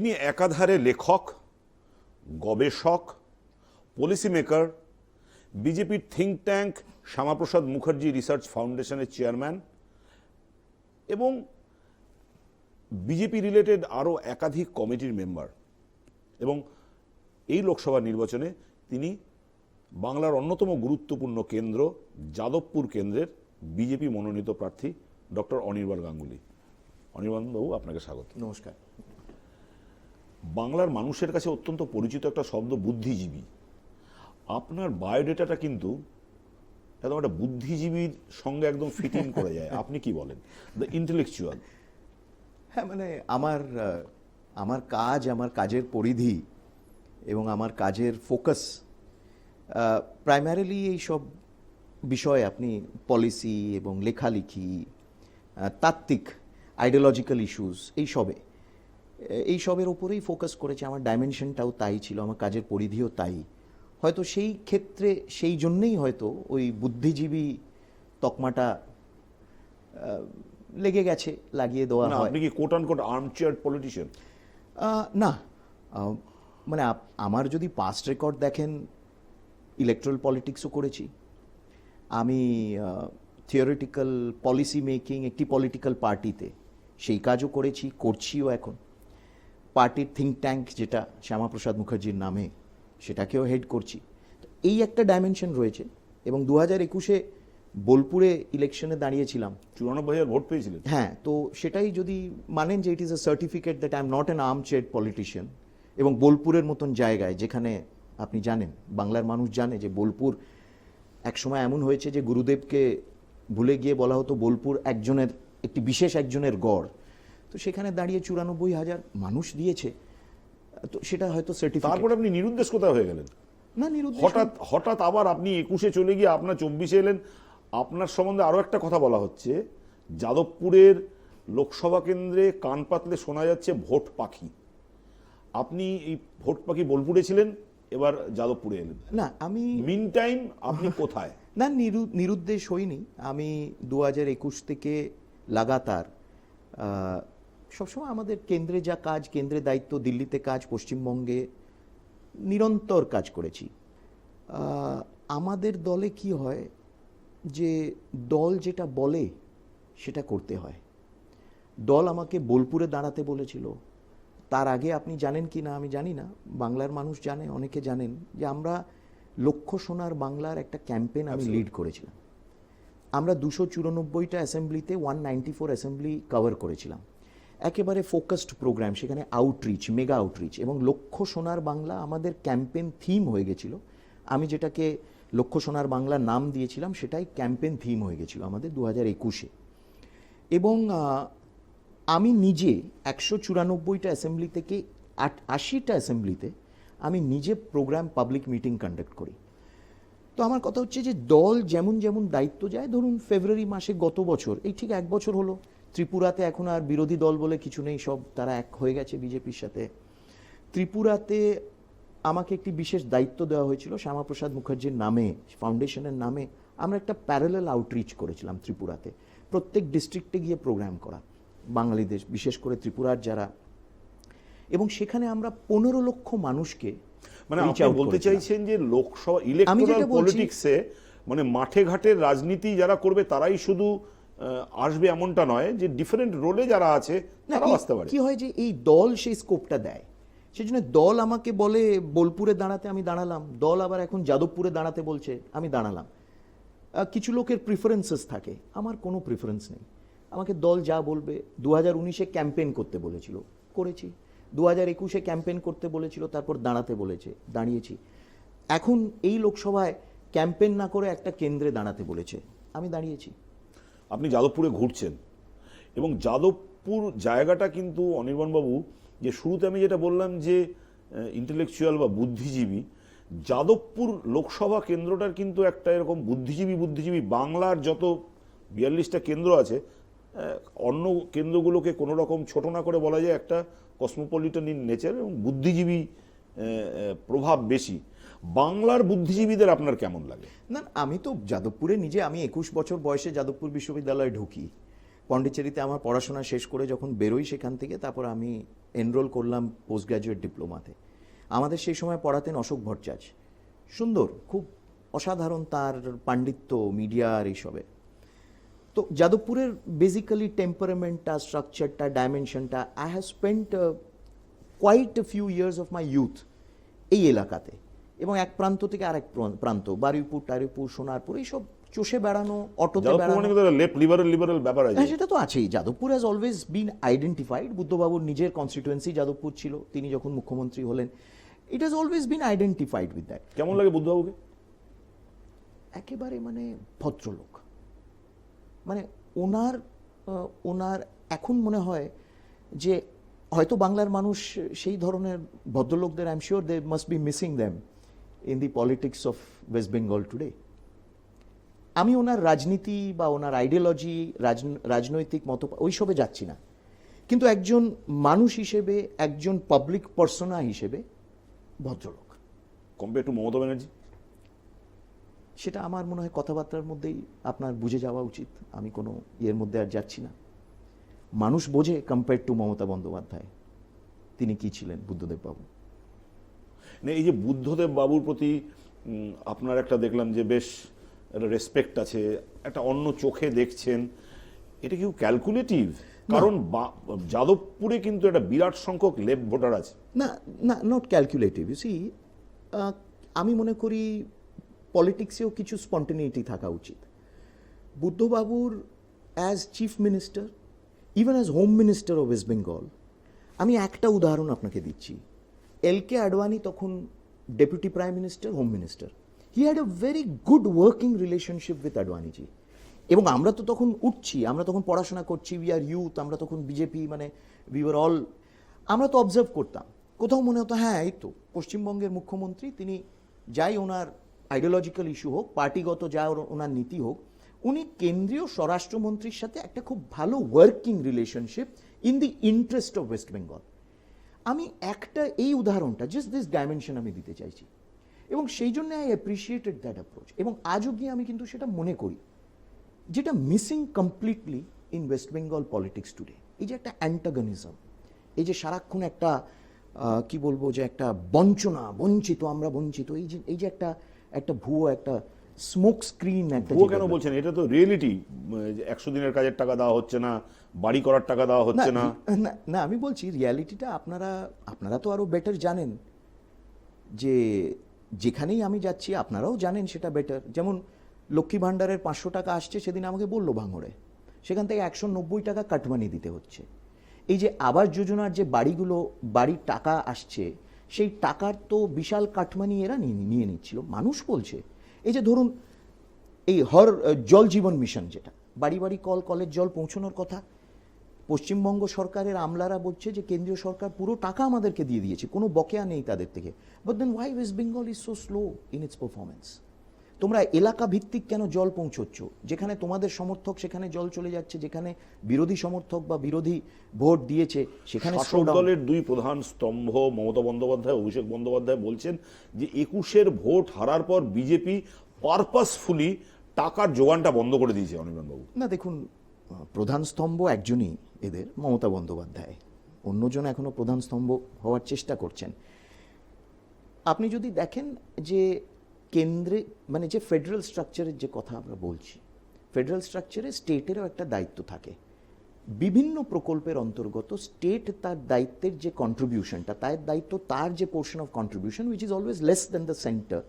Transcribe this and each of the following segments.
তিনি একাধারে লেখক, গবেষক পলিসি মেকার বিজেপির think tank Shyamaprasad Mukherjee research ফাউন্ডেশনের চেয়ারম্যান এবং বিজেপি রিলেটেড আরও একাধিক কমিটির মেম্বার এবং এই লোকসভা নির্বাচনে তিনি বাংলার অন্যতম গুরুত্বপূর্ণ কেন্দ্র যাদবপুর কেন্দ্রের বিজেপি মনোনীত প্রার্থী ডক্টর অনির্বাণ গাঙ্গুলি। অনির্বাণ বাবু, আপনাকে স্বাগত। নমস্কার। বাংলার মানুষের কাছে অত্যন্ত পরিচিত একটা শব্দ বুদ্ধিজীবী। আপনার বায়োডেটাটা কিন্তু একদম একটা বুদ্ধিজীবীর সঙ্গে একদম ফিট ইন করে যায়। আপনি কি বলেন? দ্য ইন্টেলেকচুয়াল হ্যাঁ মানে আমার আমার কাজ, আমার কাজের পরিধি এবং আমার কাজের ফোকাস প্রাইমারিলি এই সব বিষয় আপনি পলিসি এবং লেখালেখি তাত্ত্বিক আইডিওলজিক্যাল ইস্যুস এই সবে এই সবের ওপরেই ফোকাস করেছে। আমার ডাইমেনশনটাও তাই ছিল আমার কাজের পরিধিও তাই। হয়তো সেই ক্ষেত্রে সেই জন্যেই হয়তো ওই বুদ্ধিজীবী তকমাটা লেগে গেছে লাগিয়ে দেওয়া হয়। আপনি কি quote quote armchair politician না মানে আমার যদি পাস্ট রেকর্ড দেখেন ইলেকট্রাল পলিটিক্সও করেছি। আমি থিওরিটিক্যাল পলিসি মেকিং একটি পলিটিক্যাল পার্টিতে সেই কাজও করেছি করছিও এখন। পার্টির থিঙ্ক ট্যাঙ্ক যেটা শ্যামাপ্রসাদ মুখার্জির নামে সেটাকেও হেড করছি। তো এই একটা ডাইমেনশন রয়েছে এবং দু হাজার একুশে বোলপুরে ইলেকশনে দাঁড়িয়েছিলাম। চুরানব্বই হাজার ভোট পেয়েছিলেন। হ্যাঁ তো সেটাই যদি মানেন যে it is a certificate that I am not an armchair politician এবং বোলপুরের মতন জায়গায় যেখানে আপনি জানেন বাংলার মানুষ জানে যে বোলপুর একসময় এমন হয়েছে যে গুরুদেবকে ভুলে গিয়ে বলা হতো বোলপুর একজনের একটি বিশেষ একজনের গড়। তো সেখানে দাঁড়িয়ে চুরানব্বই হাজার মানুষ দিয়েছে তো সেটা হয়তো সার্টিফিকেট তারপর আপনি নিরুদ্দেশ কোথায় হয়ে গেলেন? না নিরুদ্দেশ হঠাৎ হঠাৎ আবার আপনি একুশে চলে গিয়ে আপনার চব্বিশে এলেন। আপনার সম্বন্ধে আরও একটা কথা বলা হচ্ছে। যাদবপুরের লোকসভা কেন্দ্রে কান পাতলে শোনা যাচ্ছে ভোট পাখি। আপনি এই ভোট পাখি বোলপুরে ছিলেন এবার যাদবপুরে এলেন। না আমি মিন টাইম আপনি কোথায়? না নিরু- নিরুদ্দেশ হইনি। আমি দু হাজার একুশ থেকে লাগাতার সবসময় আমাদের কেন্দ্রে যা কাজ কেন্দ্রে দায়িত্ব দিল্লিতে কাজ পশ্চিমবঙ্গে নিরন্তর কাজ করেছি। আমাদের দলে কি হয় যে দল যেটা বলে সেটা করতে হয়। দল আমাকে বোলপুরে দাঁড়াতে বলেছিল। তার আগে আপনি জানেন কি না আমি জানি না। বাংলার মানুষ জানে অনেকে জানেন যে আমরা লক্ষ্য সোনার বাংলার একটা ক্যাম্পেন আমি লিড করেছিলাম। আমরা দুশো চুরানব্বইটা অ্যাসেম্বলিতে one ninety four assembly cover করেছিলাম। একেবারে ফোকাসড প্রোগ্রাম সেখানে আউটরিচ মেগা আউটরিচ এবং লক্ষ্য সোনার বাংলা আমাদের ক্যাম্পেন থিম হয়ে গেছিল। আমি যেটাকে লক্ষ্য সোনার বাংলা নাম দিয়েছিলাম, সেটাই ক্যাম্পেন থিম হয়ে গেছিল আমাদের দু হাজার একুশে। এবং আমি নিজে একশো চুরানব্বইটা অ্যাসেম্বলি থেকে আট, আশিটা অ্যাসেম্বলিতে আমি নিজে প্রোগ্রাম পাবলিক মিটিং কন্ডাক্ট করি। তো আমার কথা হচ্ছে যে দল যেমন যেমন দায়িত্ব যায়, ধরুন ফেব্রুয়ারি মাসে গত বছর, এই ঠিক এক বছর হলো ত্রিপুরাতে এখন আর বিরোধী দল বলে কিছু নেই সব তারা এক হয়ে গেছে বিজেপির সাথে। ত্রিপুরাতে আমাকে একটি বিশেষ দায়িত্ব দেওয়া হয়েছিল শ্যামাপ্রসাদ মুখার্জির নামে ফাউন্ডেশনের নামে। আমরা একটা প্যারালাল আউটরিচ করেছিলাম ত্রিপুরাতে। প্রত্যেক ডিস্ট্রিক্টে গিয়ে প্রোগ্রাম করা বাঙালিদের বিশেষ করে ত্রিপুরার যারা। এবং সেখানে আমরা পনেরো লক্ষ মানুষকে মানে আপনি বলতে চাইছেন যে লোকসভা ইলেকট্রাল পলিটিক্সে মানে মাঠে ঘাটের রাজনীতি যারা করবে তারাই শুধু আসবে এমনটা নয় যে ডিফারেন্ট রোলে যারা আছে না, তারাও আসতে পারে। কি হয় যে এই দল সেই স্কোপটা দেয়। সেই জন্য দল আমাকে বলে বোলপুরে দাঁড়াতে আমি দাঁড়ালাম। দল আবার এখন যাদবপুরে দাঁড়াতে বলছে আমি দাঁড়ালাম। কিছু লোকের প্রিফারেন্সেস থাকে। আমার কোনো প্রিফারেন্স নেই। আমাকে দল যা বলবে দু হাজার উনিশে ক্যাম্পেন করতে বলেছিল। করেছি। দু হাজার একুশে ক্যাম্পেন করতে বলেছিল তারপর দাঁড়াতে বলেছে দাঁড়িয়েছি। এখন এই লোকসভায় ক্যাম্পেন না করে একটা কেন্দ্রে দাঁড়াতে বলেছে। আমি দাঁড়িয়েছি। আপনি যাদবপুরে ঘুরছেন। এবং যাদবপুর জায়গাটা কিন্তু অনির্বাণবাবু, যে শুরুতে আমি যেটা বললাম যে ইন্টেলেকচুয়াল বা বুদ্ধিজীবী, যাদবপুর লোকসভা কেন্দ্রটার কিন্তু একটা এরকম বুদ্ধিজীবী বুদ্ধিজীবী বাংলার যত বিয়াল্লিশটা কেন্দ্র আছে অন্য কেন্দ্রগুলোকে কোনো রকম ছোট না করে বলা যায় একটা কসমোপলিটন ইন নেচার এবং বুদ্ধিজীবী প্রভাব বেশি। বাংলার বুদ্ধিজীবীদের আপনার কেমন লাগে? না আমি তো যাদবপুরে নিজে, আমি একুশ বছর বয়সে যাদবপুর বিশ্ববিদ্যালয়ে ঢুকি। পন্ডিচেরিতে আমার পড়াশোনা শেষ করে যখন বেরোই সেখান থেকে, তারপর আমি এনরোল করলাম পোস্ট গ্র্যাজুয়েট ডিপ্লোমাতে আমাদের সেই সময় পড়াতেন অশোক ভট্টাচার্য। সুন্দর, খুব অসাধারণ তার পাণ্ডিত্য মিডিয়ার এইসবে। তো যাদবপুরের বেসিক্যালি টেম্পারামেন্টটা স্ট্রাকচারটা ডাইমেনশনটা I have spent quite few years of my youth এই এলাকাতে। এবং এক প্রান্ত থেকে আরেক প্রান্ত। বারুইপুর টারুইপুর সোনারপুর এইসব চষে বেড়ানো অটোতে বেড়ানো। মানে লেফট লিবারেল লিবারেল ব্যাপার আছে? হ্যাঁ সেটা তো আছেই। Jadavpur has always been identified বুদ্ধবাবুর নিজের কনস্টিটুয়েন্সি যাদবপুর ছিল। তিনি যখন মুখ্যমন্ত্রী হলেন it has always been identified with that কেমন লাগে বুদ্ধবাবুকে? একেবারে মানে ভদ্রলোক। মানে ওনার ওনার এখন মনে হয় যে হয়তো বাংলার মানুষ সেই ধরনের ভদ্রলোকদের I am sure they must be missing them in the politics of West Bengal today আমি ওনার রাজনীতি বা ওনার আইডিওলজি রাজনৈতিক মত ওইসবে যাচ্ছি না। কিন্তু একজন মানুষ হিসেবে একজন পাবলিক পার্সোনা হিসেবে ভদ্রলোক। Compare to Mamata Banerjee? সেটা আমার মনে হয় কথাবার্তার মধ্যেই আপনার বুঝে যাওয়া উচিত। আমি কোনো ইয়ের মধ্যে আর যাচ্ছি না। মানুষ বোঝে কম্পেয়ার টু মমতা বন্দ্যোপাধ্যায়। তিনি কি ছিলেন বুদ্ধদেব বাবু এই যে বুদ্ধদেব বাবুর প্রতি আপনার একটা দেখলাম যে বেশ একটা রেসপেক্ট আছে একটা অন্য চোখে দেখছেন এটা কি ক্যালকুলেটিভ কারণ বা- যাদবপুরে কিন্তু একটা বিরাট সংখ্যক লেফট ভোটার আছে। না না নট ক্যালকুলেটিভ সি আমি মনে করি পলিটিক্সেও কিছু স্পন্টেনিটি থাকা উচিত। বুদ্ধবাবুর as chief minister even as home minister of West Bengal আমি একটা উদাহরণ আপনাকে দিচ্ছি। এল কে আডবাণী তখন deputy prime minister home minister he had a very good working relationship with Advaniji এবং আমরা তো তখন উঠছি, আমরা তখন পড়াশোনা করছি উই আর ইউথ আমরা তখন বিজেপি মানে উই আর অল আমরা তো অবজার্ভ করতাম। কোথাও মনে হতো হ্যাঁ এই তো, পশ্চিমবঙ্গের মুখ্যমন্ত্রী, তিনি যাই ওনার আইডিওলজিক্যাল ইস্যু হোক, পার্টিগত যা ওনার নীতি হোক, উনি কেন্দ্রীয় স্বরাষ্ট্রমন্ত্রীর সাথে একটা খুব ভালো working relationship in the interest of West Bengal আমি একটা এই উদাহরণটা জাস্ট দিস ডাইমেনশন আমি দিতে চাইছি। এবং সেই জন্য আই অ্যাপ্রিসিয়েটেড দ্যাট অ্যাপ্রোচ এবং আজ অবধি আমি কিন্তু সেটা মনে করি, যেটা missing completely in West Bengal politics today এই যে একটা অ্যান্টাগনিজম এই যে সারাক্ষণ একটা কি বলব যে একটা বঞ্চনা, বঞ্চিত, আমরা বঞ্চিত, এই যে এই যে একটা একটা ভুয়ো, একটা স্মোক স্ক্রিন একটা যে কেন বলছেন? এটা তো রিয়েলিটি একশো দিনের কাজের টাকা দেওয়া হচ্ছে না বাড়ি করার টাকা দেওয়া হচ্ছে না না। আমি বলছি রিয়ালিটিটা আপনারা আপনারা তো আরও বেটার জানেন। যে যেখানেই আমি যাচ্ছি আপনারাও জানেন সেটা বেটার যেমন লক্ষ্মী ভাণ্ডারের পাঁচশো টাকা আসছে সেদিন আমাকে বলল ভাঙড়ে। সেখান থেকে একশো নব্বই টাকা কাটমানি দিতে হচ্ছে। এই যে আবাস যোজনার যে বাড়িগুলো বাড়ির টাকা আসছে সেই টাকার তো বিশাল কাটমানি এরা নিয়ে নিচ্ছিল। মানুষ বলছে এই যে ধরুন, এই হর জল জীবন মিশন যেটা, বাড়ি বাড়ি কল, কলের জল পৌঁছানোর কথা, পশ্চিমবঙ্গ সরকারের আমলারা বলছে যে কেন্দ্রীয় সরকার পুরো টাকা আমাদেরকে দিয়ে দিয়েছে, কোনো বকেয়া নেই তাদের থেকে। But then why West Bengal is so slow in its performance তোমরা এলাকা ভিত্তিক কেন জল পৌঁছচ্ছ? যেখানে তোমাদের সমর্থক সেখানে জল চলে যাচ্ছে যেখানে বিরোধী সমর্থক বা বিরোধী ভোট দিয়েছে সেখানে দলের দুই প্রধান স্তম্ভ মমতা বন্দ্যোপাধ্যায় অভিষেক বন্দ্যোপাধ্যায় বলছেন যে একুশের ভোট হারার পর বিজেপি পারপাসফুলি টাকার যোগানটা বন্ধ করে দিয়েছে অনির্বাণ বাবু না দেখুন প্রধান স্তম্ভ একজনই এদের মমতা বন্দ্যোপাধ্যায়। অন্যজন এখনও প্রধান স্তম্ভ হওয়ার চেষ্টা করছেন। আপনি যদি দেখেন যে কেন্দ্রে মানে যে ফেডারেল স্ট্রাকচারের যে কথা আমরা বলছি ফেডারেল স্ট্রাকচারে স্টেটেরও একটা দায়িত্ব থাকে। বিভিন্ন প্রকল্পের অন্তর্গত স্টেট তার দায়িত্বের যে কন্ট্রিবিউশনটা তার দায়িত্ব তার যে portion of contribution which is always less than the centre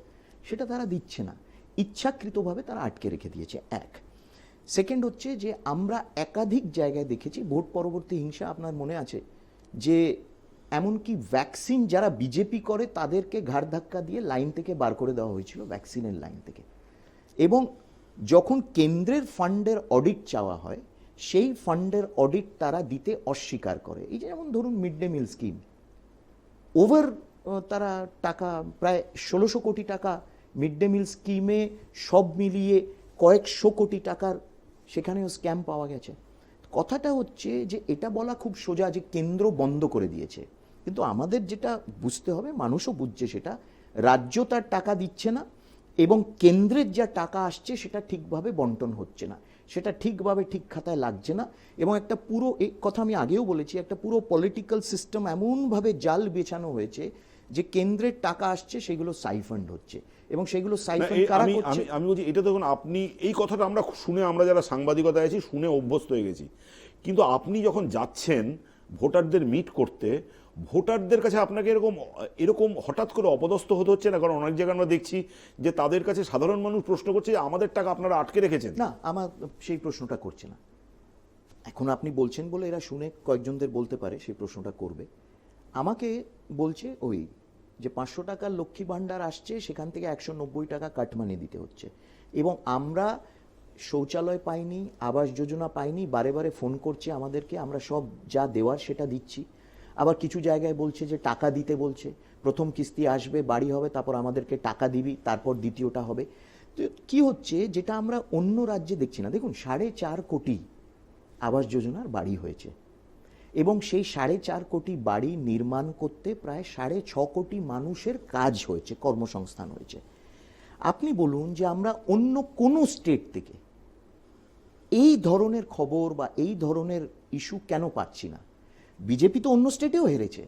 সেটা তারা দিচ্ছে না। ইচ্ছাকৃতভাবে তারা আটকে রেখে দিয়েছে, এক। সেকেন্ড হচ্ছে যে আমরা একাধিক জায়গায় দেখেছি, ভোট পরবর্তী হিংসা আপনার মনে আছে, যে এমনকি ভ্যাকসিন যারা বিজেপি করে, তাদেরকে ঘাড় ধাক্কা দিয়ে লাইন থেকে বার করে দেওয়া হয়েছিল ভ্যাকসিনের লাইন থেকে। এবং যখন কেন্দ্রের ফান্ডের অডিট চাওয়া হয়, সেই ফান্ডের অডিট তারা দিতে অস্বীকার করে। এই যেমন ধরুন mid day meal scheme over তারা টাকা, প্রায় ষোলোশো কোটি টাকা মিড ডে মিল স্কিমে সব মিলিয়ে কয়েকশো কোটি টাকার সেখানেও স্ক্যাম পাওয়া গেছে। কথাটা হচ্ছে যে, এটা বলা খুব সোজা যে, কেন্দ্র বন্ধ করে দিয়েছে। কিন্তু আমাদের যেটা বুঝতে হবে মানুষও বুঝছে সেটা রাজ্য তার টাকা দিচ্ছে না এবং কেন্দ্রের যা টাকা আসছে সেটা ঠিকভাবে বন্টন হচ্ছে না। সেটা ঠিকভাবে ঠিক খাতায় লাগছে না এবং একটা পুরো এই কথা আমি আগেও বলেছি একটা পুরো পলিটিক্যাল সিস্টেম এমনভাবে জাল বেছানো হয়েছে যে কেন্দ্রের টাকা আসছে সেগুলো সাইফান্ড হচ্ছে এবং সেগুলো সাইফান্ড কারা আমি করছে? আমি আমি বলছি এটা দেখুন আপনি এই কথাটা আমরা শুনে আমরা যারা সাংবাদিকতায় আছি শুনে অভ্যস্ত হয়ে গেছি। কিন্তু আপনি যখন যাচ্ছেন ভোটারদের মিট করতে ভোটারদের কাছে আপনাকে এরকম এরকম হঠাৎ করে অপদস্থ হতে হচ্ছে না? কারণ অনেক জায়গায় আমরা দেখছি যে তাদের কাছে সাধারণ মানুষ প্রশ্ন করছে যে আমাদের টাকা আপনারা আটকে রেখেছেন। না, আমার সেই প্রশ্নটা করছে না। এখন আপনি বলছেন বলে এরা শুনে কয়েকজনদের বলতে পারে, সেই প্রশ্নটা করবে। আমাকে বলছে ওই যে পাঁচশো টাকার লক্ষ্মী ভাণ্ডার আসছে, সেখান থেকে একশো নব্বই টাকা কাটমানি দিতে হচ্ছে। এবং আমরা শৌচালয় পাইনি, আবাস যোজনা পাইনি, বারে বারে ফোন করছে আমাদেরকে, আমরা সব যা দেওয়ার সেটা দিচ্ছি। আবার কিছু জায়গায় বলছে যে টাকা দিতে বলছে। প্রথম কিস্তি আসবে, বাড়ি হবে, তারপর আমাদেরকে টাকা দিবি, তারপর দ্বিতীয়টা হবে। তো কি হচ্ছে? যেটা আমরা অন্য রাজ্যে দেখছি না। দেখুন, সাড়ে চার কোটি আবাস যোজনার বাড়ি হয়েছে। এবং সেই সাড়ে চার কোটি বাড়ি নির্মাণ করতে প্রায় সাড়ে ছ কোটি মানুষের কাজ হয়েছে, কর্মসংস্থান হয়েছে। আপনি বলুন যে আমরা অন্য কোনো স্টেট থেকে এই ধরনের খবর বা এই ধরনের ইস্যু কেন পাচ্ছি না? বিজেপি তো অন্য স্টেটেও হেরেছে।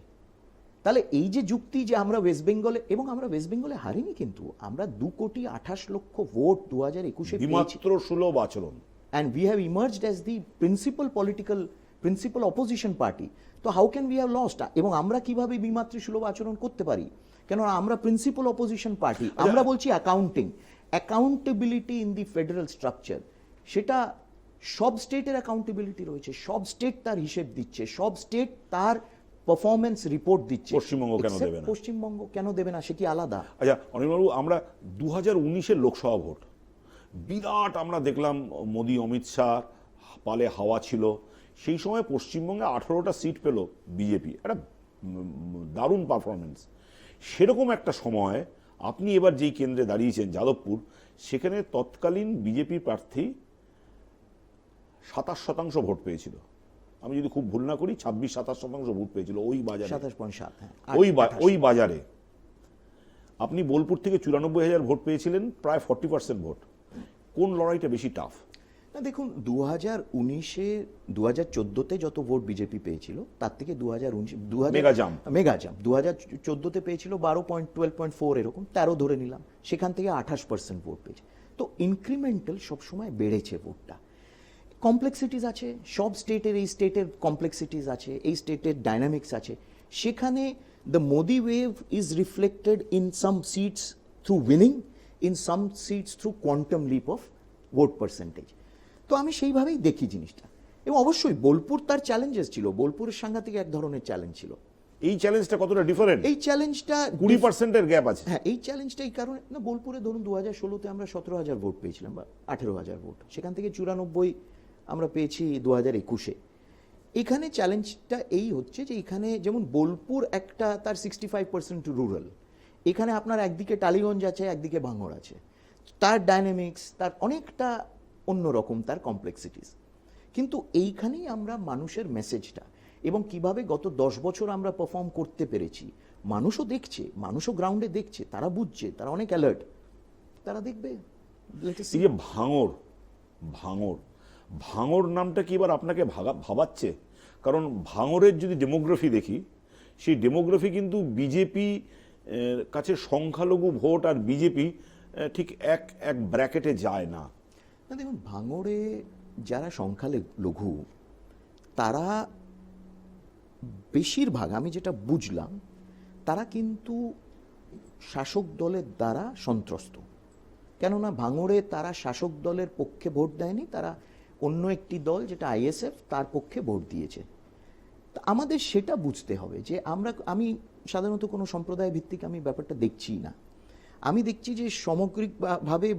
তাহলে এই যে যুক্তি যে আমরা ওয়েস্ট বেঙ্গলে এবং আমরা ওয়েস্ট বেঙ্গলে হারিনি কিন্তু আমরা দু কোটি আঠাশ লক্ষ ভোট দু হাজার একুশে বিমাত্র সুলভ আচরণ। And we have emerged as the principal political principal opposition party. তো how can we have lost এবং আমরা কীভাবে বিমাতৃ সুলভ আচরণ করতে পারি? কেন আমরা প্রিন্সিপাল অপোজিশন পার্টি আমরা বলছি accounting accountability in the federal structure সেটা সব স্টেটের অ্যাকাউন্টেবিলিটি রয়েছে সব স্টেট তার হিসেব দিচ্ছে সব স্টেট তার পারফরমেন্স রিপোর্ট দিচ্ছে। পশ্চিমবঙ্গ কেন দেবে না? পশ্চিমবঙ্গ কেন দেবে না সে কি আলাদা? আচ্ছা অনিলবাবু আমরা দু হাজার উনিশের লোকসভা ভোট বিরাট আমরা দেখলাম মোদি অমিত শাহ পালে হাওয়া ছিল। সেই সময় পশ্চিমবঙ্গে আঠারোটা সিট পেল বিজেপি একটা দারুণ পারফরমেন্স সেরকম একটা সময় আপনি এবার যেই কেন্দ্রে দাঁড়িয়েছেন যাদবপুর সেখানে তৎকালীন বিজেপি প্রার্থী সাতাশ শতাংশ ভোট পেয়েছিল। আমি যদি খুব ভুল না করি ছাব্বিশ সাতাশ শতাংশ ভোট পেয়েছিল ওই বাজারে। সাতাশ পয়েন্ট সাত হ্যাঁ ওই ওই বাজারে। আপনি বোলপুর থেকে চুরানব্বই হাজার ভোট পেয়েছিলেন প্রায় ফর্টি পার্সেন্ট ভোট। কোন লড়াইটা বেশি টাফ না দেখুন দু হাজার উনিশে দু হাজার চোদ্দোতে যত ভোট বিজেপি পেয়েছিল তার থেকে দু হাজার উনিশ দু হাজার Mega jump. Mega jump. দু হাজার চোদ্দোতে পেয়েছিল বারো পয়েন্ট টুয়েলভ পয়েন্ট ফোর এরকম তেরো ধরে নিলাম। সেখান থেকে আঠাশ পার্সেন্ট ভোট পেয়েছে। তো ইনক্রিমেন্টাল সবসময় বেড়েছে ভোটটা। কমপ্লেক্সিটিস আছে সব স্টেটের এই স্টেটের কমপ্লেক্সিটিস আছে এই স্টেটের ডাইনামিক্স আছে। সেখানে the Modi wave is reflected in some seats through winning in some seats through quantum leap of vote percentage তো আমি সেইভাবেই দেখি জিনিসটা। এবং অবশ্যই বোলপুর তার চ্যালেঞ্জেস ছিল বোলপুরের সাংঘাতিক এক ধরনের চ্যালেঞ্জ ছিল। এই চ্যালেঞ্জটা কতটা ডিফারেন্ট এই চ্যালেঞ্জটা কুড়ি পার্সেন্টের গ্যাপ আছে। হ্যাঁ এই চ্যালেঞ্জটা এই কারণে না বোলপুরে ধরুন দু হাজার ষোলোতে আমরা সতেরো হাজার ভোট পেয়েছিলাম বা আঠেরো হাজার ভোট সেখান থেকে চুরানব্বই আমরা পেয়েছি দু হাজার একুশে। এখানে চ্যালেঞ্জটা এই হচ্ছে যে এখানে যেমন বোলপুর একটা তার সিক্সটি ফাইভ পার্সেন্ট রুরাল এখানে আপনার একদিকে টালিগঞ্জ আছে, একদিকে ভাঙড় আছে। তার ডাইনামিক্স তার অনেকটা অন্যরকম তার কমপ্লেক্সিটিস কিন্তু এইখানেই আমরা মানুষের মেসেজটা এবং কীভাবে গত দশ বছর আমরা পারফর্ম করতে পেরেছি। মানুষও দেখছে, মানুষও গ্রাউন্ডে দেখছে, তারা বুঝছে, তারা অনেক অ্যালার্ট তারা দেখবে ভাঙর ভাঙর ভাঙর নামটা কি এবার আপনাকে ভাগা ভাবাচ্ছে? কারণ ভাঙরের যদি ডেমোগ্রাফি দেখি, সেই ডেমোগ্রাফি কিন্তু বিজেপি কাছে সংখ্যালঘু ভোট আর বিজেপি ঠিক এক এক ব্র্যাকেটে যায় না। না, দেখুন ভাঙড়ে যারা সংখ্যালঘু, তারা বেশিরভাগ, আমি যেটা বুঝলাম, তারা কিন্তু শাসক দলের দ্বারা সন্ত্রস্ত। কেননা ভাঙড়ে তারা শাসক দলের পক্ষে ভোট দেয়নি, তারা অন্য একটি দল, যেটা আইএসএফ, তার পক্ষে ভোট দিয়েছে। তা আমাদের সেটা বুঝতে হবে যে আমরা, আমি সাধারণত কোনো সম্প্রদায় ভিত্তিক আমি ব্যাপারটা দেখছি না। আমি দেখছি যে সামগ্রিকভাবে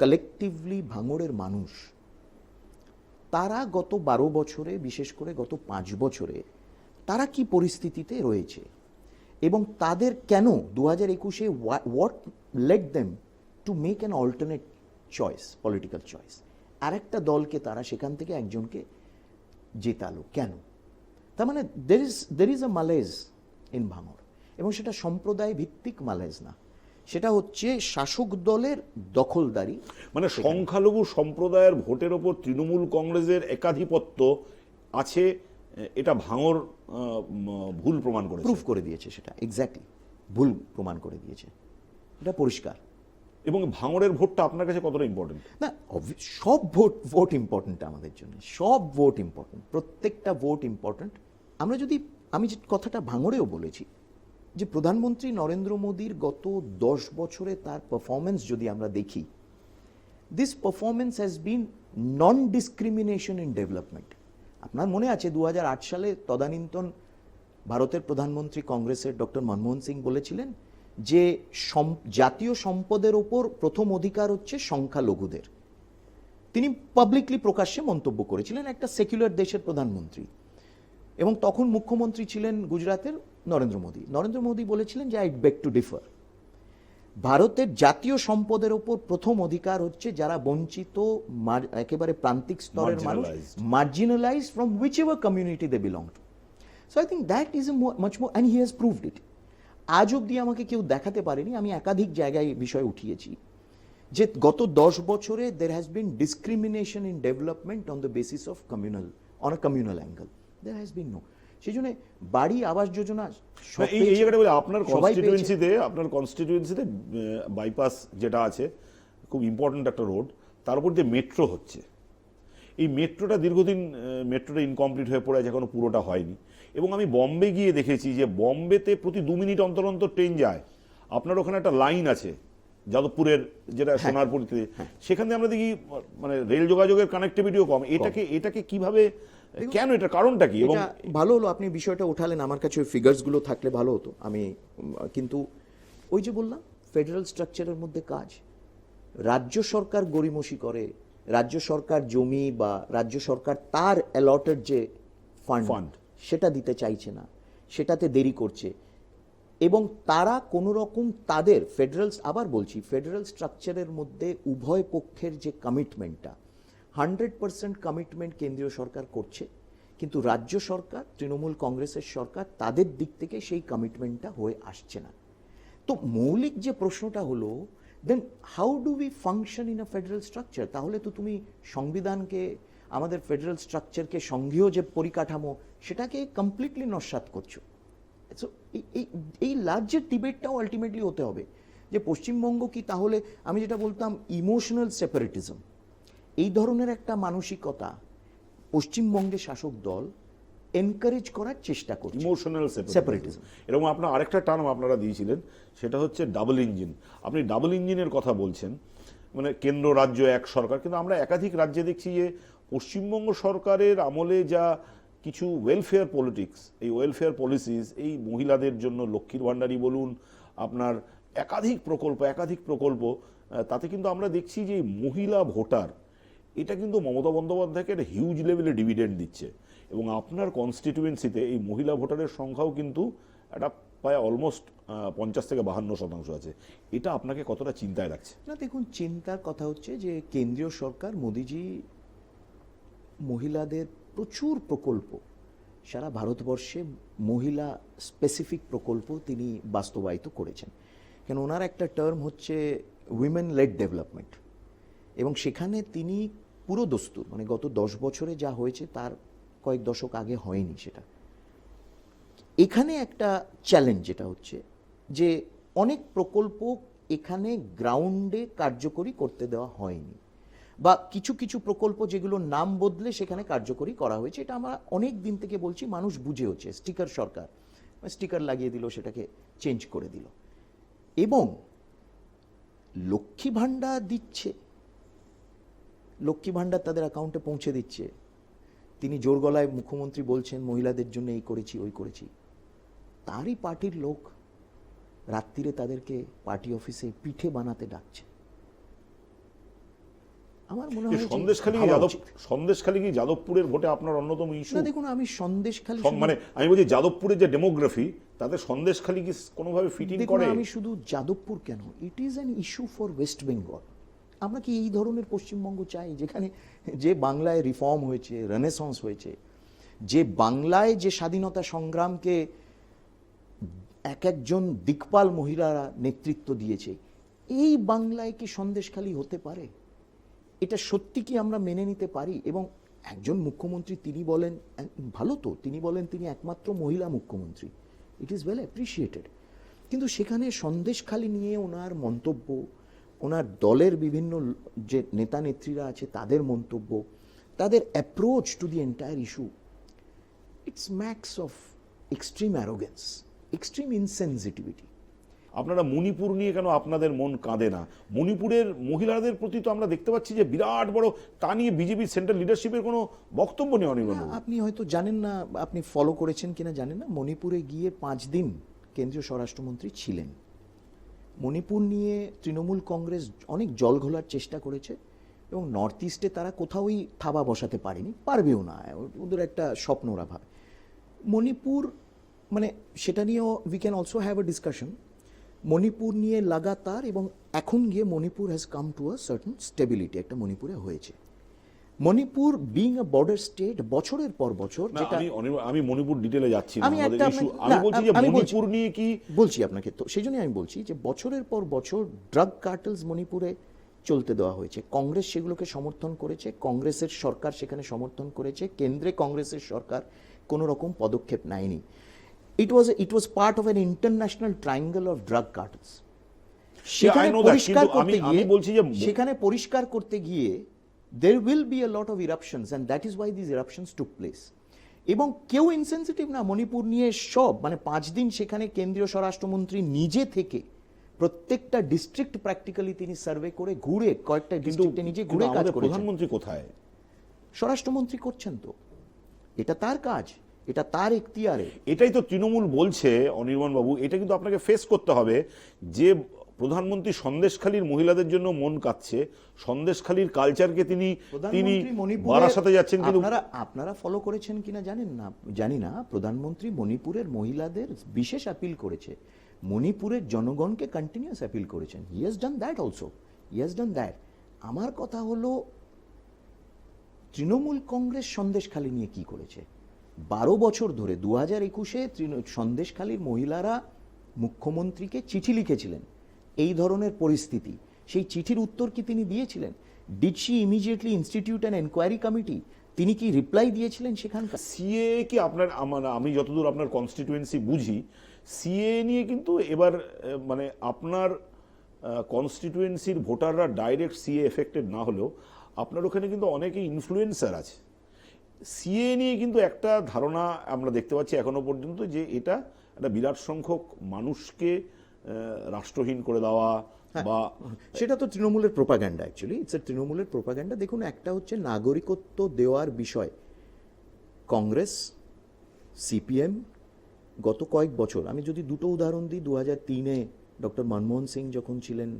কালেকটিভলি ভাঙড়ের মানুষ, তারা গত বারো বছরে, বিশেষ করে গত পাঁচ বছরে, তারা কি পরিস্থিতিতে রয়েছে? এবং তাদের কেন দু হাজার একুশে what let them to make an alternate choice political choice আর একটা দলকে তারা সেখান থেকে একজনকে জেতালো। কেন? তার মানে there is there is a malaise in Bhangar এবং সেটা সম্প্রদায় ভিত্তিক মালেজ না। সেটা হচ্ছে শাসক দলের দখলদারি মানে সংখ্যালঘু সম্প্রদায়ের ভোটের ওপর তৃণমূল কংগ্রেসের একাধিপত্য আছে এটা ভাঙর ভুল প্রমাণ করে প্রুফ করে দিয়েছে সেটা এক্স্যাক্টলি ভুল প্রমাণ করে দিয়েছে। এটা পরিষ্কার। এবং ভাঙরের ভোটটা আপনার কাছে কতটা ইম্পর্টেন্ট না সব ভোট ভোট ইম্পর্টেন্ট আমাদের জন্য। সব ভোট ইম্পর্টেন্ট প্রত্যেকটা ভোট ইম্পর্টেন্ট আমরা যদি, আমি যে কথাটা ভাঙড়েও বলেছি, যে প্রধানমন্ত্রী নরেন্দ্র মোদীর গত দশ বছরে তার পারফরমেন্স যদি আমরা দেখি this performance has been non discrimination in development আপনার মনে আছে দু হাজার আট সালে তদানীন্তন ভারতের প্রধানমন্ত্রী কংগ্রেসের ডক্টর মনমোহন সিং বলেছিলেন যে জাতীয় সম্পদের ওপর প্রথম অধিকার হচ্ছে সংখ্যালঘুদের। তিনি পাবলিকলি প্রকাশ্যে মন্তব্য করেছিলেন একটা সেকুলার দেশের প্রধানমন্ত্রী। এবং তখন মুখ্যমন্ত্রী ছিলেন গুজরাতের নরেন্দ্র মোদী। নরেন্দ্র মোদী বলেছিলেন যে আই বেক টু ডিফার ভারতের জাতীয় সম্পদের ওপর প্রথম অধিকার হচ্ছে যারা বঞ্চিত একেবারে প্রান্তিক স্তরের মানুষ marginalize from whichever community they belong to so I think that is much more and he has proved it আজ অবধি আমাকে কেউ দেখাতে পারেনি আমি একাধিক জায়গায় বিষয় উঠিয়েছি যে গত দশ বছরে there has been discrimination in development on the basis of communal on a communal angle there has been no সেই জন্য বাড়ি আবাস যোজনা এই জায়গাটা বলে আপনার কনস্টিটিউয়েন্সিতে আপনার কনস্টিটিউয়েন্সিতে বাইপাস যেটা আছে খুব ইম্পর্ট্যান্ট একটা রোড তার উপর দিয়ে মেট্রো হচ্ছে। এই মেট্রোটা দীর্ঘদিন মেট্রোটা ইনকমপ্লিট হয়ে পড়ে আছে এখনও পুরোটা হয়নি। এবং আমি বম্বে গিয়ে দেখেছি যে বম্বেতে প্রতি দু মিনিট অন্তর অন্তর ট্রেন যায়। আপনার ওখানে একটা লাইন আছে যাদবপুরের যেটা হ্যাঁ। সোনারপুরিতে সেখান থেকে আমরা দেখি মানে রেল যোগাযোগের কানেক্টিভিটিও কম। এটাকে এটাকে কীভাবে কেন এটা কারণটা কি? এবং ভালো হলো আপনি বিষয়টা উঠালেন আমার কাছে ওই ফিগার্সগুলো থাকলে ভালো হতো। আমি কিন্তু ওই যে বললাম ফেডারেল স্ট্রাকচারের মধ্যে কাজ। রাজ্য সরকার গড়িমসি করে রাজ্য সরকার জমি বা রাজ্য সরকার তার অ্যালটেড যে ফান্ড. সেটা দিতে চাইছে না। সেটাতে দেরি করছে। এবং তারা কোনো রকম তাদের ফেডারেলস আবার বলছি ফেডারেল স্ট্রাকচারের মধ্যে উভয় পক্ষের যে কমিটমেন্টটা হান্ড্রেড পার্সেন্ট কমিটমেন্ট কেন্দ্রীয় সরকার করছে কিন্তু রাজ্য সরকার তৃণমূল কংগ্রেসের সরকার তাদের দিক থেকে সেই কমিটমেন্টটা হয়ে আসছে না। তো মৌলিক যে প্রশ্নটা হলো then how do we function in a federal structure তাহলে তো তুমি সংবিধানকে, আমাদের ফেডারেল স্ট্রাকচারকে সংঘীয় যে পরিকাঠামো, সেটাকে কমপ্লিটলি নস্বাত করছ। সো এই এই লার্জের ডিবেটটাও আলটিমেটলি হতে হবে। যে পশ্চিমবঙ্গ কি তাহলে, আমি যেটা বলতাম ইমোশনাল সেপারেটিজম এই ধরনের একটা মানসিকতা পশ্চিমবঙ্গে শাসক দল এনকারেজ করার চেষ্টা করছে। ইমোশনাল. সেপারেটিজম এরকম আপনার আরেকটা টার্ম আপনারা দিয়েছিলেন সেটা হচ্ছে ডাবল ইঞ্জিন আপনি ডাবল ইঞ্জিনের কথা বলছেন মানে কেন্দ্র রাজ্য এক সরকার কিন্তু আমরা একাধিক রাজ্যে দেখছি যে পশ্চিমবঙ্গ সরকারের আমলে যা কিছু ওয়েলফেয়ার পলিটিক্স এই ওয়েলফেয়ার পলিসিস এই মহিলাদের জন্য লক্ষ্মীর ভাণ্ডারী বলুন আপনার একাধিক প্রকল্প একাধিক প্রকল্প তাতে কিন্তু আমরা দেখছি যে মহিলা ভোটার এটা কিন্তু মমতা বন্দ্যোপাধ্যায়কে একটা হিউজ লেভেলে ডিভিডেন্ড দিচ্ছে। এবং আপনার কনস্টিটিউয়েন্সিতে এই মহিলা ভোটারের সংখ্যাও কিন্তু একটা প্রায় অলমোস্ট পঞ্চাশ থেকে বাহান্ন শতাংশ আছে। এটা আপনাকে কতটা চিন্তায় রাখছে? না, দেখুন, চিন্তার কথা হচ্ছে যে কেন্দ্রীয় সরকার, মোদিজি মহিলাদের প্রচুর প্রকল্প। সারা ভারতবর্ষে মহিলা স্পেসিফিক প্রকল্প তিনি বাস্তবায়িত করেছেন। কেন, ওনার একটা টার্ম হচ্ছে উইমেন লেড ডেভেলপমেন্ট এবং সেখানে তিনি পুরো দস্তুর মানে গত দশ বছরে যা হয়েছে তার কয়েক দশক আগে হয়নি সেটা। এখানে একটা চ্যালেঞ্জ যেটা হচ্ছে যে অনেক প্রকল্প এখানে গ্রাউন্ডে কার্যকরী করতে দেওয়া হয়নি বা কিছু কিছু প্রকল্প যেগুলো নাম বদলে সেখানে কার্যকরী করা হয়েছে, এটা আমরা অনেক দিন থেকে বলছি, মানুষ বুঝে হচ্ছে স্টিকার সরকার স্টিকার লাগিয়ে দিল, সেটাকে চেঞ্জ করে দিল। এবং লক্ষ্মী ভাণ্ডার দিচ্ছে, লক্ষ্মী ভাণ্ডার তাদের অ্যাকাউন্টে পৌঁছে দিচ্ছে। তিনি জোর গলায় মুখ্যমন্ত্রী বলছেন মহিলাদের জন্য এই করেছি ওই করেছি। তারই পার্টির লোক রাত্রিরে তাদেরকে পার্টি অফিসে পিঠে বানাতে ডাকছে। আমার মনে হয় সন্দেশখালী যাদব। সন্দেশখালী কি যাদবপুরের ভোটে আপনার অন্যতম ইস্যু না দেখুন আমি সন্দেশ খালি মানে আমি বলছি যাদবপুরের যে ডেমোগ্রাফি তাতে সন্দেশখালী কি কোনোভাবে ফিট করে? আমি শুধু যাদবপুর কেন it is an issue for West Bengal আমরা কি এই ধরনের পশ্চিমবঙ্গ চাই? যেখানে যে বাংলায় রিফর্ম হয়েছে রেনেসন্স হয়েছে, যে বাংলায় যে স্বাধীনতা সংগ্রামকে এক একজন দিকপাল মহিলারা নেতৃত্ব দিয়েছে, এই বাংলায় কি সন্দেশখালী হতে পারে? এটা সত্যি কি আমরা মেনে নিতে পারি? এবং একজন মুখ্যমন্ত্রী তিনি বলেন ভালো তো, তিনি বলেন তিনি একমাত্র মহিলা মুখ্যমন্ত্রী। ইট ইজ ওয়েল অ্যাপ্রিসিয়েটেড কিন্তু সেখানে সন্দেশখালি নিয়ে ওনার মন্তব্য ওনার দলের বিভিন্ন যে নেতা নেত্রীরা আছে তাদের মন্তব্য তাদের approach to the entire issue it's max of extreme arrogance extreme insensitivity আপনারা মণিপুর নিয়ে কেন আপনাদের মন কাঁদে না? মণিপুরের মহিলাদের প্রতি তো আমরা দেখতে পাচ্ছি যে বিরাট বড় তা নিয়ে বিজেপির সেন্ট্রাল লিডারশিপের কোনো বক্তব্য নেই অনির্বাণ আপনি হয়তো জানেন না আপনি ফলো করেছেন কিনা জানেন না মণিপুরে গিয়ে পাঁচ দিন কেন্দ্রীয় স্বরাষ্ট্রমন্ত্রী ছিলেন। মণিপুর নিয়ে তৃণমূল কংগ্রেস অনেক জল ঘোলার চেষ্টা করেছে এবং নর্থ ইস্টে তারা কোথাওই থাবা বসাতে পারেনি, পারবেও না। ওদের একটা স্বপ্ন ওরা ভাবে। মণিপুর মানে সেটা নিয়েও we can also have a discussion Manipur নিয়ে লাগাতার এবং এখন গিয়ে Manipur has come to a certain stability একটা মণিপুরে হয়েছে। Manipur being a border state বছরের পর বছর যেটা আমি আমি মণিপুর ডিটেলে যাচ্ছি না আমি আমাদের আপনাকে- আমি বলছি যে মণিপুর নিয়ে কি বলছি আপনাকে তো সেই জন্যই আমি বলছি যে বছরের পর বছর ড্রাগ কার্টেলস মণিপুরে চলতে দেওয়া হয়েছে। কংগ্রেস সেগুলোকে সমর্থন করেছে কংগ্রেসের সরকার সেখানে সমর্থন করেছে কেন্দ্রে কংগ্রেসের সরকার কোনো রকম পদক্ষেপ নেয়নি। It was it was part of an international triangle of drug cartels সেখানে পরিষ্কার করতে গিয়ে বলছি যে- সেখানে পরিষ্কার করতে গিয়ে there will be a lot of eruptions and that is why this eruptions took place এবং কেউ ইনসেন্সিটিভ না মণিপুর নিয়ে সব মানে পাঁচ দিন সেখানে কেন্দ্রীয় স্বরাষ্ট্রমন্ত্রী নিজে থেকে প্রত্যেকটা ডিস্ট্রিক্ট প্র্যাকটিক্যালি তিনি সার্ভে করে ঘুরে কয়েকটা ডিস্ট্রিক্টে নিজে ঘুরে কাজ করেছেন। প্রধানমন্ত্রী কোথায়? স্বরাষ্ট্রমন্ত্রী করছেন তো। এটা তার কাজ এটা তার এখতিয়ারে। এটাই তো তৃণমূল বলছে অনির্বাণ বাবু এটা কিন্তু আপনাকে ফেস করতে হবে যে প্রধানমন্ত্রী সন্দেশখালীর মহিলাদের জন্য মন কাচ্ছে সন্দেশখালীর কালচারকে তিনি তিনি বারাসাতে যাচ্ছেন কিন্তু আপনারা আপনারা ফলো করেছেন কিনা জানেন না। জানি না। প্রধানমন্ত্রী মণিপুরের মহিলাদের বিশেষ অ্যাপিল করেছে। মণিপুরের জনগণকে কন্টিনিউয়াস অ্যাপিল করেছেন। He has done that also he has done that আমার কথা হলো তৃণমূল কংগ্রেস সন্দেশখালী নিয়ে কি করেছে? বারো বছর ধরে দু হাজার একুশে সন্দেশখালীর মহিলারা মুখ্যমন্ত্রীকে চিঠি লিখেছিলেন। এই ধরনের পরিস্থিতি। সেই চিঠির উত্তর কি তিনি দিয়েছিলেন? Did she immediately institute and enquiry committee তিনি কি রিপ্লাই দিয়েছিলেন সেখানকার? সিএ কি আপনার, আমার, আমি যতদূর আপনার কনস্টিটিউয়েন্সি বুঝি সিএ নিয়ে কিন্তু এবার মানে আপনার কনস্টিটিউয়েন্সির ভোটাররা ডাইরেক্ট সিএ এফেক্টেড না হলেও আপনার ওখানে কিন্তু অনেকেই ইনফ্লুয়েন্সার আছে। সিএ নিয়ে কিন্তু একটা ধারণা আমরা দেখতে পাচ্ছি এখনও পর্যন্ত যে এটা একটা বিরাট সংখ্যক মানুষকে রাষ্ট্রহীন করে দেওয়া বা সেটা তো তৃণমূলের প্রোপাগ্যান্ডা অ্যাকচুয়ালি ইটস এ তৃণমূলের প্রোপাগ্যান্ডা দেখুন একটা হচ্ছে নাগরিকত্ব দেওয়ার বিষয়। কংগ্রেস সিপিএম গত কয়েক বছর আমি যদি দুটো উদাহরণ দিই দু হাজার তিনে ডক্টর মনমোহন সিং যখন ছিলেন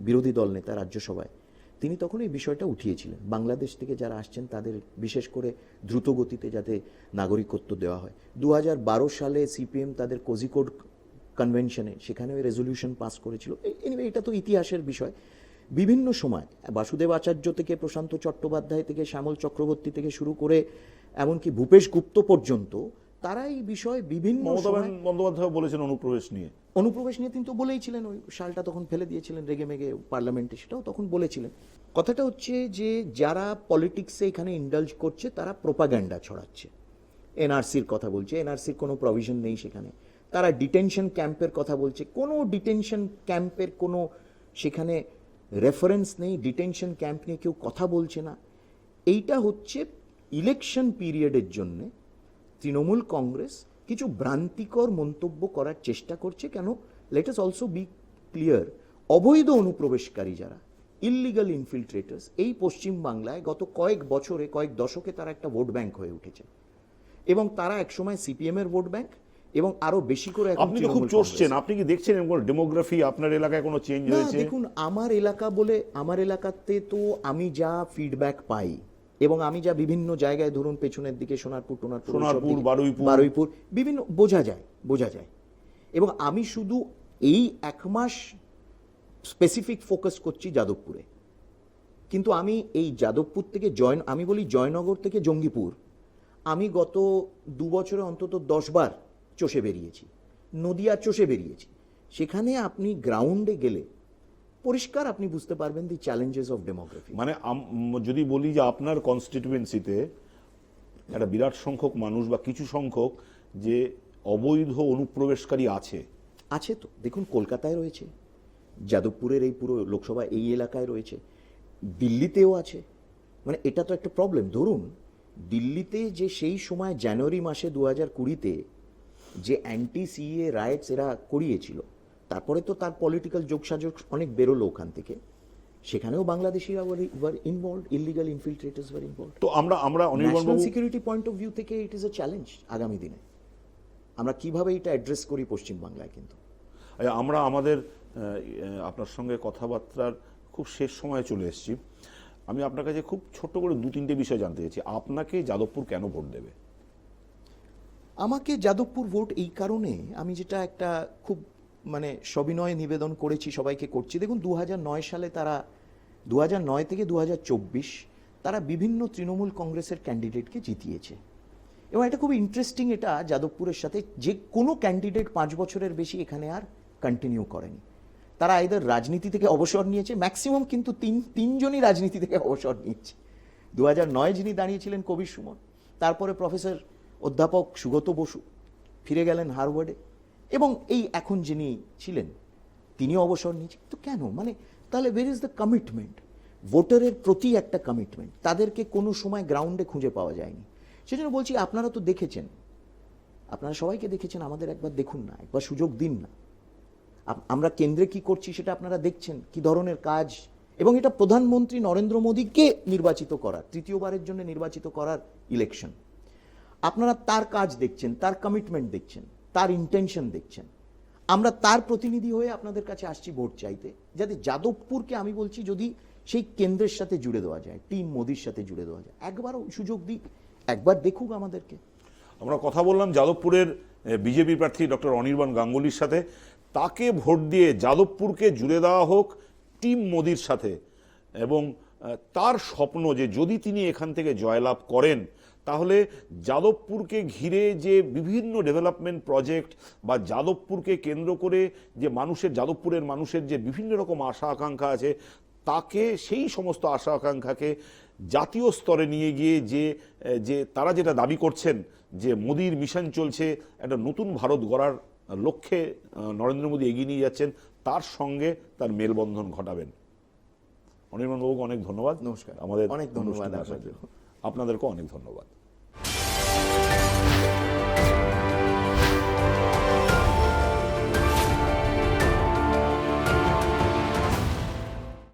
বিরোধী দল নেতা রাজ্যসভায় তিনি তখন এই বিষয়টা উঠিয়েছিলেন। বাংলাদেশ থেকে যারা আসছেন তাদের বিশেষ করে দ্রুত গতিতে যাতে নাগরিকত্ব দেওয়া হয়। দু হাজার বারো সালে সিপিএম তাদের কোজিকোড কনভেনশনে সেখানেও রেজলিউশন পাস করেছিল। এনিওয়ে এটা তো ইতিহাসের বিষয়। বিভিন্ন সময় বাসুদেব আচার্য থেকে প্রশান্ত চট্টোপাধ্যায় থেকে শ্যামল চক্রবর্তী থেকে শুরু করে এমনকি ভূপেশ গুপ্ত পর্যন্ত তারা এই বিষয়ে বিভিন্ন বন্দ্যোপাধ্যায় বলেছেন অনুপ্রবেশ নিয়ে। অনুপ্রবেশ নিয়ে তিনি তো বলেইছিলেন ওই শালটা তখন ফেলে দিয়েছিলেন রেগে মেগে পার্লামেন্টে সেটাও তখন বলেছিলেন। কথাটা হচ্ছে যে যারা পলিটিক্সে এখানে ইন্ডালজ করছে তারা প্রোপাগ্যান্ডা ছড়াচ্ছে। এনআরসির কথা বলছে এনআরসির কোনো প্রভিশন নেই সেখানে। তারা ডিটেনশন ক্যাম্পের কথা বলছে। কোনো ডিটেনশন ক্যাম্পের কোনো সেখানে রেফারেন্স নেই ডিটেনশন ক্যাম্প নিয়ে কেউ কথা বলছে না। এইটা হচ্ছে ইলেকশন পিরিয়ডের জন্যে তৃণমূল কংগ্রেস কিছু ভ্রান্তিকর মন্তব্য করার চেষ্টা করছে কেন? Let us also be clear অবৈধ অনুপ্রবেশকারী যারা ইলিগাল ইনফিল্ট্রেটার্স এই পশ্চিম বাংলায় গত কয়েক বছরে, কয়েক দশকে তারা একটা ভোট ব্যাংক হয়ে উঠেছে। এবং তারা একসময় সিপিএম এর ভোট ব্যাংক এবং আরও বেশি করে আপনি তো খুব চষছেন আপনি কি দেখছেন এরকম ডেমোগ্রাফি আপনার এলাকায় কোনো চেঞ্জ হয়েছে? দেখুন আমার এলাকা বলে আমার এলাকাতে তো আমি যা ফিডব্যাক পাই এবং আমি যা বিভিন্ন জায়গায় ধরুন পেছনের দিকে সোনারপুর টোনারপুর সোনারপুর, বারুইপুর। বারুইপুর বিভিন্ন বোঝা যায় বোঝা যায়। এবং আমি শুধু এই এক মাস স্পেসিফিক ফোকাস করছি যাদবপুরে। কিন্তু আমি এই যাদবপুর থেকে জয় আমি বলি জয়নগর থেকে জঙ্গিপুর। আমি গত দু বছরে অন্তত দশ বার চষে বেরিয়েছি নদিয়া চষে বেরিয়েছি। সেখানে আপনি গ্রাউন্ডে গেলে পরিষ্কার আপনি বুঝতে পারবেন দি চ্যালেঞ্জেস অফ ডেমোগ্রাফি মানে যদি বলি যে আপনার কনস্টিটিউয়েন্সিতে একটা বিরাট সংখ্যক মানুষ বা কিছু সংখ্যক যে অবৈধ অনুপ্রবেশকারী আছে। আছে তো। দেখুন কলকাতায় রয়েছে যাদবপুরের এই পুরো লোকসভা এই এলাকায় রয়েছে দিল্লিতেও আছে। মানে এটা তো একটা প্রবলেম ধরুন দিল্লিতে যে সেই সময় জানুয়ারি মাসে দু হাজার কুড়িতে যে অ্যান্টি সিএ রাইটস এরা করিয়েছিল তারপরে তো তার পলিটিক্যাল যোগসাযোগ অনেক বেরোলো ওখান থেকে। সেখানেও বাংলাদেশিরা involve illegal infiltrators were involve তো আমরা আমরা national security point of view থেকে ইট ইজ এ চ্যালেঞ্জ আগামী দিনে। আমরা কীভাবে এটা অ্যাড্রেস করি পশ্চিমবাংলায় কিন্তু। আচ্ছা, আমরা আমাদের আপনার সঙ্গে কথাবার্তার খুব শেষ সময়ে চলে এসেছি। আমি আপনার কাছে খুব ছোট্ট করে দু তিনটে বিষয় জানতে চাইছি। আপনাকে যাদবপুর কেন ভোট দেবে? আমাকে যাদবপুর ভোট এই কারণে আমি যেটা একটা খুব মানে সবিনয় নিবেদন করেছি সবাইকে করছি। দেখুন দু সালে তারা দু থেকে দু হাজার চব্বিশ তারা বিভিন্ন তৃণমূল কংগ্রেসের ক্যান্ডিডেটকে জিতিয়েছে। এবং এটা খুব ইন্টারেস্টিং এটা যাদবপুরের সাথে, যে কোনো ক্যান্ডিডেট পাঁচ বছরের বেশি এখানে আর কন্টিনিউ করেনি। তারা এদের রাজনীতি থেকে অবসর নিয়েছে ম্যাক্সিমাম কিন্তু তিন, তিনজনই রাজনীতি থেকে অবসর নিয়েছে। দু নয় যিনি দাঁড়িয়েছিলেন কবির সুমন, তারপরে প্রফেসর অধ্যাপক সুগত বসু ফিরে গেলেন হারওয়ার্ডে এবং এই এখন যিনি ছিলেন, তিনিও অবসর নিয়েছেন। তো কেন? মানে তাহলে ওয়ের ইজ দ্য কমিটমেন্ট ভোটারের প্রতি একটা কমিটমেন্ট তাদেরকে কোনো সময় গ্রাউন্ডে খুঁজে পাওয়া যায়নি। সেজন্য বলছি, আপনারা তো দেখেছেন। আপনারা সবাইকে দেখেছেন, আমাদের একবার দেখুন না, একবার সুযোগ দিন না। আমরা কেন্দ্রে কি করছি সেটা আপনারা দেখছেন, কি ধরনের কাজ? এবং এটা প্রধানমন্ত্রী নরেন্দ্র মোদীকে নির্বাচিত করার, তৃতীয়বারের জন্য নির্বাচিত করার ইলেকশন আপনারা তার কাজ দেখছেন, তার কমিটমেন্ট দেখছেন, তার ইন্টেনশন দেখছেন। আমরা তার প্রতিনিধি হয়ে আপনাদের কাছে আসছি ভোট চাইতে। যাতে যাদবপুরকে আমি বলছি যদি সেই কেন্দ্রের সাথে জুড়ে দেওয়া যায়, টিম মোদির সাথে জুড়ে দেওয়া যায়। একবার সুযোগ দিক, একবার দেখুক আমাদেরকে। আমরা কথা বললাম যাদবপুরের বিজেপি প্রার্থী ডক্টর অনির্বাণ গাঙ্গুলির সাথে। তাকে ভোট দিয়ে যাদবপুরকে জুড়ে দেওয়া হোক, টিম মোদির সাথে। এবং তার স্বপ্ন যে যদি তিনি এখান থেকে জয়লাভ করেন তাহলে যাদবপুরকে ঘিরে যে বিভিন্ন ডেভেলপমেন্ট প্রজেক্ট বা যাদবপুরকে কেন্দ্র করে যে মানুষের যাদবপুরের মানুষের যে বিভিন্ন রকম আশা আকাঙ্ক্ষা আছে তাকে সেই সমস্ত আশা আকাঙ্ক্ষাকে জাতীয় স্তরে নিয়ে গিয়ে যে যে তারা যেটা দাবি করছেন যে মোদির মিশন চলছে একটা নতুন ভারত গড়ার লক্ষ্যে নরেন্দ্র মোদী এগিয়ে নিয়ে যাচ্ছেন তার সঙ্গে তার মেলবন্ধন ঘটাবেন। অনির্বাণ বাবুকে অনেক ধন্যবাদ। নমস্কার। আমাদের অনেক ধন্যবাদ আপনাদেরকেও অনেক ধন্যবাদ।